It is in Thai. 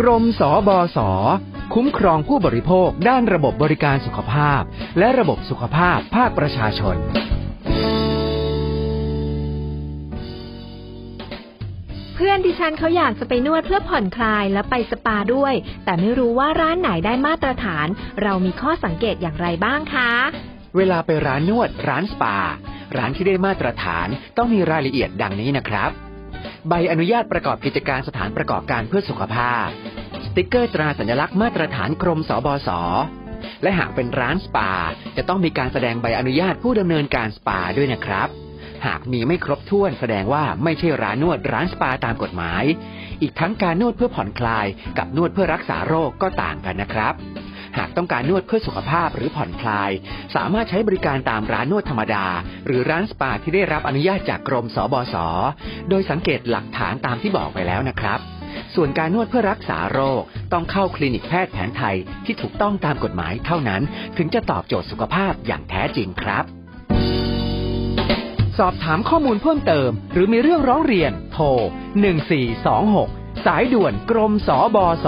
กรมสบส คุ้มครองผู้บริโภคด้านระบบบริการสุขภาพ และระบบสุขภาพภาคประชาชน เพื่อนดิฉันเขาอยากจะไปนวดเพื่อผ่อนคลายและไปสปาด้วย แต่ไม่รู้ว่าร้านไหนได้มาตรฐาน เรามีข้อสังเกตอย่างไรบ้างคะ เวลาไปร้านนวดร้านสปา ร้านที่ได้มาตรฐานต้องมีรายละเอียดดังนี้นะครับ ใบอนุญาตประกอบกิจการสถานประกอบการเพื่อสุขภาพ สติกเกอร์ตราสัญลักษณ์มาตรฐานกรมสบสและหากเป็นร้านสปา จะต้องมีการแสดงใบอนุญาตผู้ดำเนินการสปาด้วยนะครับ หากมีไม่ครบถ้วนแสดงว่าไม่ใช่ร้านนวดร้านสปาตามกฎหมาย อีกทั้งการนวดเพื่อผ่อนคลายกับนวดเพื่อรักษาโรคก็ต่างกันนะครับ หากต้องการนวดเพื่อสุขภาพหรือผ่อนคลาย สามารถใช้บริการตามร้านนวดธรรมดา หรือร้านสปาที่ได้รับอนุญาตจากกรมสบสโดยสังเกตหลักฐานตามที่บอกไปแล้วนะครับ ส่วนการนวดเพื่อรักษาโรค ต้องเข้าคลินิกแพทย์แผนไทยที่ถูกต้องตามกฎหมายเท่านั้น ถึงจะตอบโจทย์สุขภาพอย่างแท้จริงครับสอบถามข้อมูลเพิ่มเติม หรือมีเรื่องร้องเรียน โทร 1426 สายด่วนกรมสบส